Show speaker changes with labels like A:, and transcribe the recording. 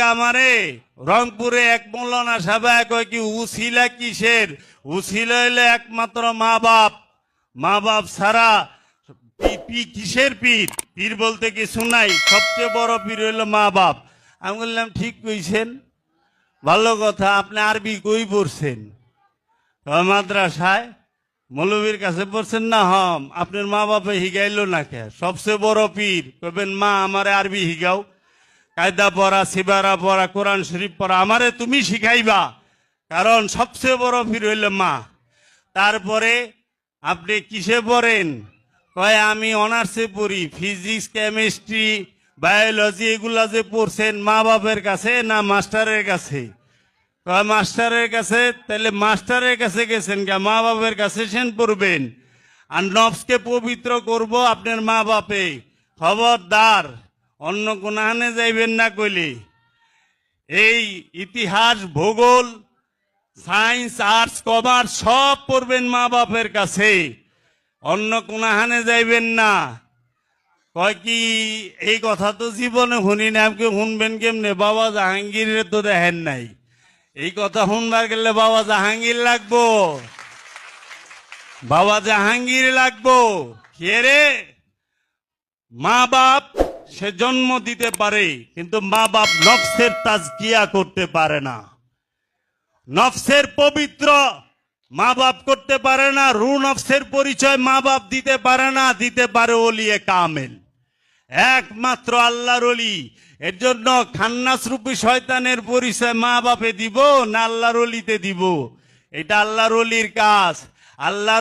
A: আমারে? রংপুরে এক মৌলানা সাহেব কয় কি, উসিলা কিসের? উসিলা হইলে একমাত্র মা বাপ। মা বাপ ছাড়া পি- কিসের পীর? পীর বলতে কিছু নাই, সবচেয়ে বড় পীর হইল মা বাপ। আমি বললাম, ঠিক কইছেন। ভালো কথা, আপনি আরবি কই পড়ছেন? মাদ্রাসায়। মৌলবীর কাছে পড়ছেন? না, হম। আপনার মা বাপে হিগাইলো না কে? সবচেয়ে বড় পীর। কবেন মা, আমারে আরবি হিগাও। কায়দা পড়া, সিবারা পড়া, কোরআন শরীফ পড়া, আমারে তুমি শিখাইবা। কারণ সবচেয়ে বড় পীর হইল মা। তারপরে আপনি কিসে পড়েন? কয়, আমি অনার্সে পড়ি, ফিজিক্স, কেমিস্ট্রি, বায়োলজি, এগুলা যে পড়ছেন মা বাপের কাছে না মাস্টারের কাছে? কয়, মাস্টারের কাছে? তাহলে মাস্টারের কাছে গেছেন কে মা বাপের কাছে সেন পড়বেন। আর নবসকে পবিত্র করব আপনার মা বাপে। খবরদার। অন্য কোনহানে যাইবেন না কইলে। এই ইতিহাস, ভূগোল, সায়েন্স, আর্টস, কমার্স সব পড়বেন মা বাপের কাছে। অন্য কোনহানে যাইবেন না। কয় কি, এই কথা তো জীবনে শুনি না আপনি শুনবেন কেমনে? বাবা জাহাঙ্গীরের তো দেখেন নাই। এই কথা শুনবার গেলে বাবা জাহাঙ্গীর লাগবো। বাবা জাহাঙ্গীর লাগবো। কে রে? মা বাপ সে জন্ম দিতে পারে, কিন্তু মা বাপ নফসের তাজকিয়া করতে পারে না। নফসের পবিত্র মা বাপ করতে পারে না, রু নফসের পরিচয় মা বাপ দিতে পারে না, দিতে পারে ওলিয়ে কামেল। একমাত্র আল্লাহর অলি, এর জন্য খান্নাস শয়তানের পরিচয় মা বাপে দিব না আল্লাহর অলিতে দিব। এটা আল্লাহর অলির কাজ। আল্লাহ